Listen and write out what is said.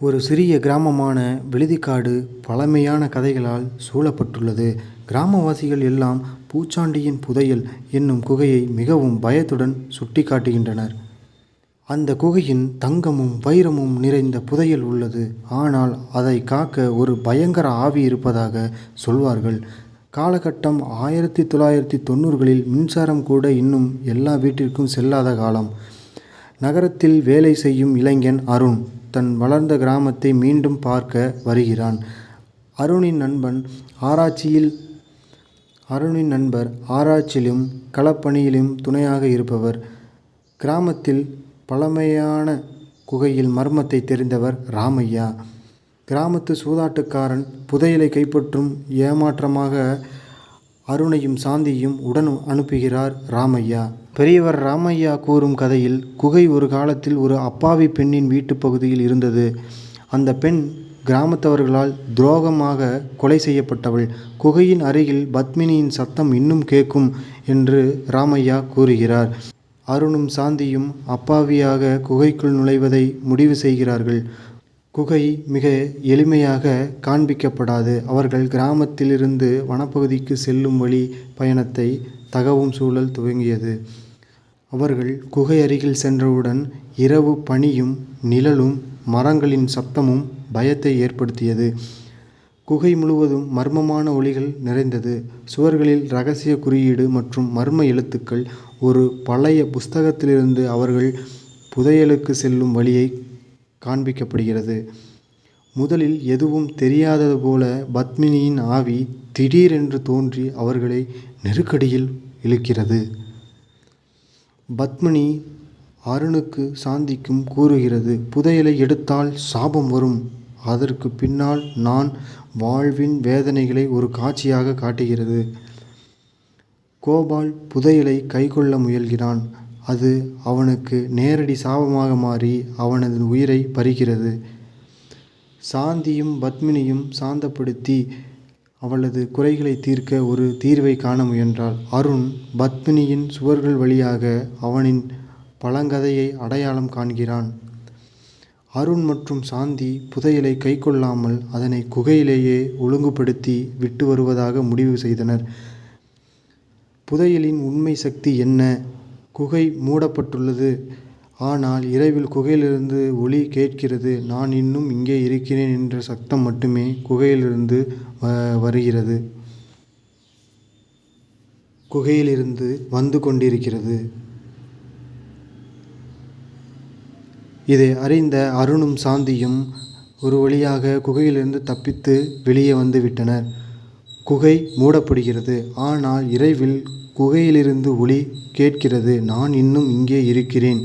ஒரு சிறிய கிராமமான விழுதிக்காடு பழமையான கதைகளால் சூழப்பட்டுள்ளது. கிராமவாசிகள் எல்லாம் பூச்சாண்டியின் புதையல் என்னும் குகையை மிகவும் பயத்துடன் சுட்டிக்காட்டுகின்றனர். அந்த குகையின் தங்கமும் வைரமும் நிறைந்த புதையல் உள்ளது. ஆனால் அதை காக்க ஒரு பயங்கர ஆவி இருப்பதாக சொல்வார்கள். காலகட்டம் ஆயிரத்தி தொள்ளாயிரத்தி தொண்ணூறுகளில் மின்சாரம் கூட இன்னும் எல்லா வீட்டிற்கும் செல்லாத காலம். நகரத்தில் வேலை செய்யும் இளைஞன் அருண் தன் வளர்ந்த கிராமத்தை மீண்டும் பார்க்க வருகிறான். அருணின் நண்பன் ஆராய்ச்சியில் அருணின் நண்பர் ஆராய்ச்சியிலும் களப்பணியிலும் துணையாக இருப்பவர். கிராமத்தில் பழமையான குகையில் மர்மத்தை தெரிந்தவர் ராமையா. கிராமத்து சூதாட்டக்காரன் புதையலை கைப்பற்றும் ஏமாற்றமாக அருணையும் சாந்தியும் உடன் அனுப்புகிறார் ராமையா. பெரியவர் ராமையா கூறும் கதையில் குகை ஒரு காலத்தில் ஒரு அப்பாவி பெண்ணின் வீட்டுப் பகுதியில் இருந்தது. அந்த பெண் கிராமத்தவர்களால் துரோகமாக கொலை செய்யப்பட்டவள். குகையின் அருகில் பத்மினியின் சத்தம் இன்னும் கேட்கும் என்று ராமையா கூறுகிறார். அருணும் சாந்தியும் அப்பாவியாக குகைக்குள் நுழைவதை முடிவு செய்கிறார்கள். குகை மிக எளிமையாக காண்பிக்கப்படாது. அவர்கள் கிராமத்திலிருந்து வனப்பகுதிக்கு செல்லும் வழி பயணத்தை தகவும் சூழல் துவங்கியது. அவர்கள் குகை அருகில் சென்றவுடன் இரவு பனியும் நிழலும் மரங்களின் சத்தமும் பயத்தை ஏற்படுத்தியது. குகை முழுவதும் மர்மமான ஒலிகள் நிறைந்தது. சுவர்களில் ரகசிய குறியீடு மற்றும் மர்ம எழுத்துக்கள். ஒரு பழைய புஸ்தகத்திலிருந்து அவர்கள் புதையலுக்கு செல்லும் வழியை காண்பிக்கப்படுகிறது. முதலில் எதுவும் தெரியாதது போல பத்மினியின் ஆவி திடீரென்று தோன்றி அவர்களை நெருக்கடியில் இழுக்கிறது. பத்மினி அருணுக்கு சாந்திக்கும் கூறுகிறது புதையலை எடுத்தால் சாபம் வரும். அதற்கு பின்னால் நான் வாழ்வின் வேதனைகளை ஒரு காட்சியாக காட்டுகிறது. கோபால் புதையலை கைக்கொள்ள முயல்கிறான். அது அவனுக்கு நேரடி சாபமாக மாறி அவனது உயிரை பறிக்கிறது. சாந்தியும் பத்மினியும் சாந்தப்படுத்தி அவளது குறைகளை தீர்க்க ஒரு தீர்வை காண முயன்றாள். அருண் பத்மினியின் சுவர்கள் வழியாக அவனின் பழங்கதையை அடையாளம் காண்கிறான். அருண் மற்றும் சாந்தி புதையலை கைக்கொள்ளாமல் அதனை குகையிலேயே ஒழுங்குபடுத்தி விட்டு வருவதாக முடிவு செய்தனர். புதையலின் உண்மை சக்தி என்ன? குகை மூடப்பட்டுள்ளது. ஆனால் இரவில் குகையிலிருந்து ஒலி கேட்கிறது. நான் இன்னும் இங்கே இருக்கிறேன் என்ற சத்தம் மட்டுமே குகையிலிருந்து வருகிறது. குகையிலிருந்து வந்து கொண்டிருக்கிறது. இதை அறிந்த அருணும் சாந்தியும் ஒரு வழியாக குகையிலிருந்து தப்பித்து வெளியே வந்து விட்டனர். குகை மூடப்படுகிறது. ஆனால் இரவில் குகையிலிருந்து ஒளி கேட்கிறது. நான் இன்னும் இங்கே இருக்கிறேன்.